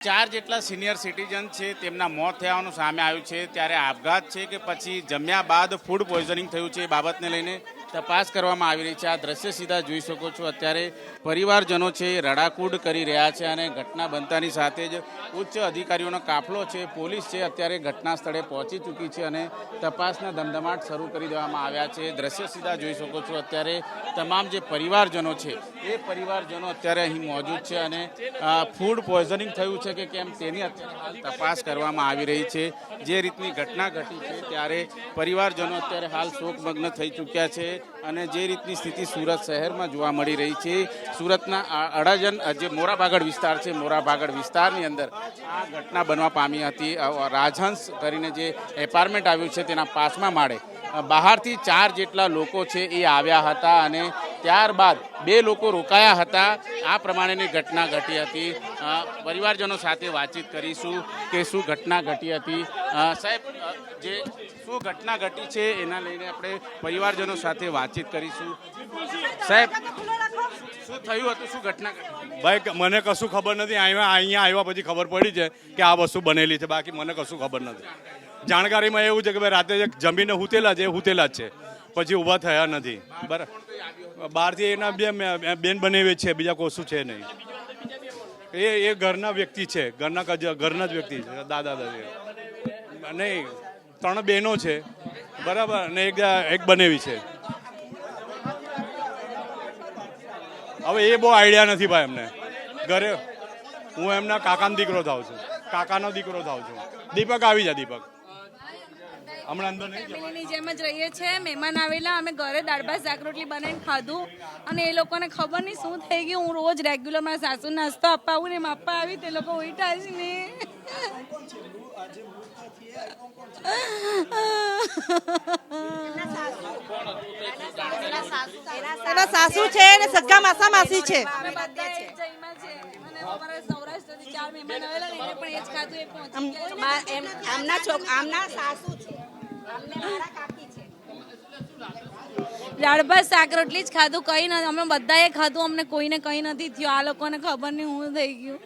ચાર જેટલા senior citizen છે, તેમના મોત થયાનું સામે આવ્યું છે. ત્યારે આપઘાત છે કે પછી જમ્યા બાદ ફૂડ પોઈઝનિંગ થયું છે એ બાબતને લઈને તપાસ કરવામાં આવી રહી છે. આ દ્રશ્ય સીધા જોઈ શકો છો. અત્યારે પરિવારજનો છે એ રડાકૂડ કરી રહ્યા છે અને ઘટના બનતાની સાથે જ ઉચ્ચ અધિકારીઓનો કાફલો છે. પોલીસ છે અત્યારે ઘટના સ્થળે પહોંચી ચૂકી છે અને તપાસના ધમધમાટ શરૂ કરી દેવામાં આવ્યા છે. દ્રશ્ય સીધા જોઈ શકો છો. અત્યારે તમામ જે પરિવારજનો છે, એ પરિવારજનો અત્યારે અહીં મોજૂદ છે અને ફૂડ પોઈઝનિંગ થયું છે કે કેમ તેની તપાસ કરવામાં આવી રહી છે. જે રીતની ઘટના ઘટી છે ત્યારે પરિવારજનો અત્યારે હાલ શોકમગ્ન થઈ ચૂક્યા છે. અને જે રીતની સ્થિતિ સુરત શહેરમાં જોવા મળી રહી છે, સુરતના અડાજન જે મોરાભાગડ વિસ્તાર છે, મોરાભાગડ વિસ્તારની અંદર આ ઘટના બનવા પામી હતી. રાજહંસ કરીને જે એપાર્ટમેન્ટ આવ્યું છે તેના પાસમાં માળે બહારથી ચાર જેટલા લોકો છે એ આવ્યા હતા અને ત્યારબાદ બે લોકો રોકાયા હતા. આ પ્રમાણેની ઘટના ઘટી હતી. પરિવારજનો સાથે વાતચીત કરીશું કે શું ઘટના ઘટી હતી. સાહેબ જે શું ઘટના ઘટી છે એના લઈને આપણે પરિવારજનો સાથે વાતચીત કરીશું. સાહેબ, શું થયું હતું? શું ઘટના ભાઈ મને કશું ખબર નથી. અહીંયા અહીંયા આવ્યા પછી ખબર પડી છે કે આ વસ્તુ બનેલી છે. બાકી મને કશું ખબર નથી. જાણકારીમાં એવું છે કે ભાઈ રાતે જમીને હુતેલા છે હુતેલા જ છે. પછી ઊભા થયા નથી. બરાબર. બહારથી એના બે બેન બનેવી છે, બીજા કોશું છે નહીં. એ એ ઘરના વ્યક્તિ છે. ઘરના ઘરના જ વ્યક્તિ છે. દાદા, દાદી. નહીં ત્રણ બહેનો છે. બરાબર? અને એક એક બનેવી છે. હવે એ બહુ આઈડિયા નથી ભાઈ એમને ઘરે હું એમના કાકાનો દીકરો થાઉં છું. કાકાનો દીકરો થાઉં છું. દીપક આવી જા, દીપક. હમણાં અંદર ફેમિલીની જેમ જ રહીએ છીએ મહેમાન આવેલા અમે ઘરે દાળ ભાત શાક રોટલી બનાવીને ખાધું. અને એ લોકોને ખબર નહીં શું થઈ ગયું. હું રોજ રેગ્યુલર મારા સાસુ નાસ્તો આપવા આવું ને આવી તે લોકો ઉઠા જ નહીં. એના સાસુ છે ને સગા માસા માસી છે. અમે બધા એક જઈમાં છે અને અમારા સૌરાષ્ટ્રથી ચાર મહેમાન આવેલા ને એને પણ એ જ ખાધું એ પહોંચી ગયા છે. મા- એમ આમના છોક આમના સાસુ છે. આમને મારા કાકી છે. દાળ ભાત શાક રોટલી જ ખાધું કઈ નથી અમે બધાએ ખાધું અમને કોઈને કઈ નથી થયું. આ લોકોને ખબર નહીં હું થઈ ગયું.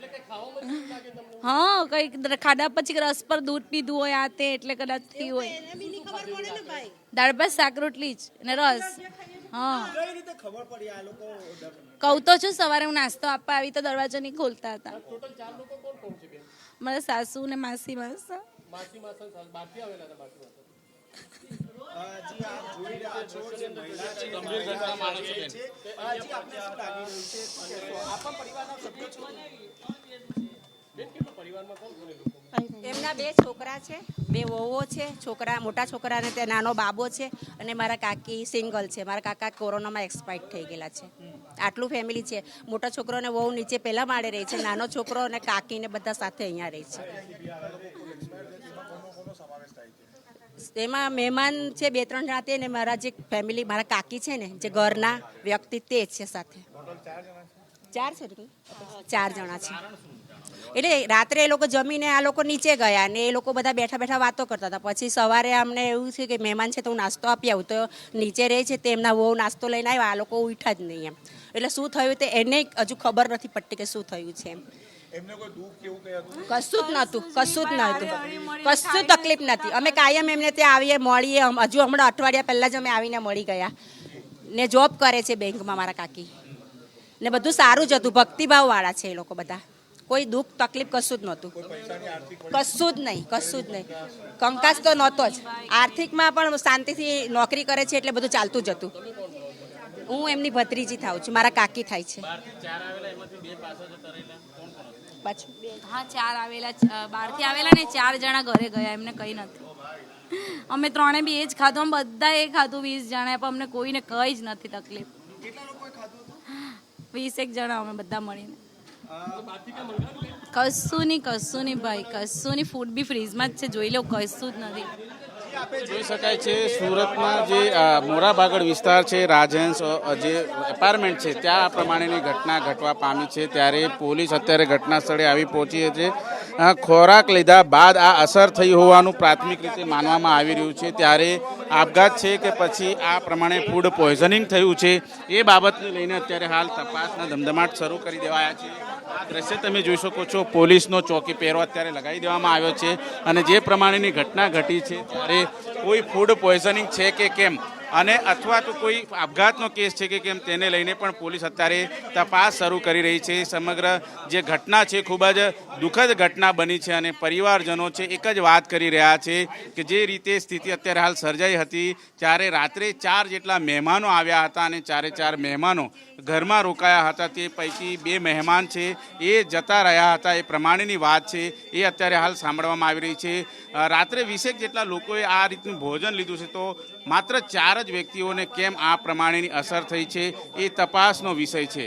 હા કઈ ખાધા પછી રસ પર દૂધ પીધું હોય આ તે એટલે કદાચ થયું હોય. એને બી નહીં ખબર પડે ને ભાઈ. દાળ ભાત શાક રોટલી જ અને રસ. હા. કહું તો છું સવારે હું નાસ્તો આપવા આવી તો દરવાજો નહીં ખોલતા હતા. મારા સાસુ ને માસી માસા? એમના બે છોકરા છે, બે વહુઓ છે, છોકરા, મોટા છોકરા અને તે નાનો બાબો છે અને મારા કાકી સિંગલ છે. મારા કાકા કોરોનામાં એક્સપાયર્ડ થઈ ગયેલા છે. આટલું ફેમિલી છે. મોટા છોકરો અને વહુ નીચે પહેલા માળે રહે છે, નાનો છોકરો અને કાકી ને બધા સાથે અહીંયા રહે છે. એમાં મહેમાન છે, બે, ત્રણ જણા તે મારા જે ફેમિલી મારા કાકી છે ને, જે ઘરના વ્યક્તિ તે જ છે સાથે. ચાર છે ચાર જણા છે. એટલે રાત્રે એ લોકો જમીને આ લોકો નીચે ગયા ને એ લોકો બધા બેઠા બેઠા વાતો કરતા હતા. પછી સવારે અમને એવું છે કે મહેમાન છે તો હું નાસ્તો આપી આવું. તો નીચે રહે છે, તેમના વહુ નાસ્તો લઈને આવ્યા, આ લોકો ઉઠા જ નહીં એમ. એટલે શું થયું તે એને હજુ ખબર નથી પડતી કે શું થયું છે એમ. કશું જ નહોતું કશું જ નહોતું. કશું તકલીફ નથી અમે કાયમ એમને ત્યાં આવીએ મળીએ. હજુ હમણાં અઠવાડિયા પહેલાં જ અમે આવીને મળી ગયા. ને જોબ કરે છે બેંકમાં મારા કાકી. ને બધું સારું જ હતું. ભક્તિભાવ વાળા છે એ લોકો બધા. કોઈ દુઃખ તકલીફ કશું જ નહોતું. કશું જ નહીં કશું જ નહીં. કંકાસ તો નહોતો જ. આર્થિકમાં પણ શાંતિથી નોકરી કરે છે એટલે બધું ચાલતું જ હતું. હું એમની ભત્રીજી થાઉં છું. મારા કાકી થાય છે. પાછું હા ચાર આવેલા બહારથી આવેલા ને ચાર જણા ઘરે ગયા એમને કઈ નથી. અમે ત્રણે બી એ જ ખાધું અમે બધા એ ખાધું વીસ જણા પણ અમને કોઈને કઈ જ નથી તકલીફ. વીસ એક જણા અમે બધા મળીને. કશું નહીં કશું નહીં ભાઈ કશું નહીં. ફૂડ બી ફ્રીજમાં જ છે જોઈ લો કશું જ નથી. જોઈ શકાય છે, સુરતમાં જે મોરાભાગડ વિસ્તાર છે, રાજહંસ જે એપાર્ટમેન્ટ છે, ત્યાં આ પ્રમાણેની ઘટના ઘટવા પામી છે. ત્યારે પોલીસ અત્યારે ઘટના સ્થળે આવી પહોંચી છે ખોરાક લીધા બાદ આ અસર થઈ હોવાનું પ્રાથમિક રીતે માનવામાં આવી રહ્યું છે. ત્યારે આપઘાત છે કે પછી આ પ્રમાણે ફૂડ પોઈઝનિંગ થયું છે, એ બાબતને લઈને અત્યારે હાલ તપાસના ધમધમાટ શરૂ કરી દેવાયા છે. દ્રશ્ય તમે જોઈ શકો છો, પોલીસનો ચોકી પહેરો અત્યારે લગાવી દેવામાં આવ્યો છે અને જે પ્રમાણેની ઘટના ઘટી છે, ત્યારે કોઈ ફૂડ પોઈઝનિંગ છે કે કેમ? અને અથવા તો કોઈ આપઘાતનો કેસ છે કે કેમ તેને લઈને પણ પોલીસ અત્યારે તપાસ શરૂ કરી રહી છે. સમગ્ર જે ઘટના છે ખૂબ જ દુઃખદ ઘટના બની છે અને પરિવારજનો છે એક જ વાત કરી રહ્યા છે કે જે રીતે સ્થિતિ અત્યારે હાલ સર્જાઈ હતી ત્યારે રાત્રે ચાર જેટલા મહેમાનો આવ્યા હતા અને ચારે ચાર મહેમાનો ઘરમાં રોકાયા હતા. તે પૈકી બે મહેમાન છે, એ જતા રહ્યા હતા. એ પ્રમાણેની વાત છે, એ અત્યારે હાલ સાંભળવામાં આવી રહી છે. રાત્રે વીસેક જેટલા લોકોએ આ રીતનું ભોજન લીધું છે તો માત્ર ચાર જ વ્યક્તિઓને કેમ આ પ્રમાણેની અસર થઈ છે એ તપાસનો વિષય છે.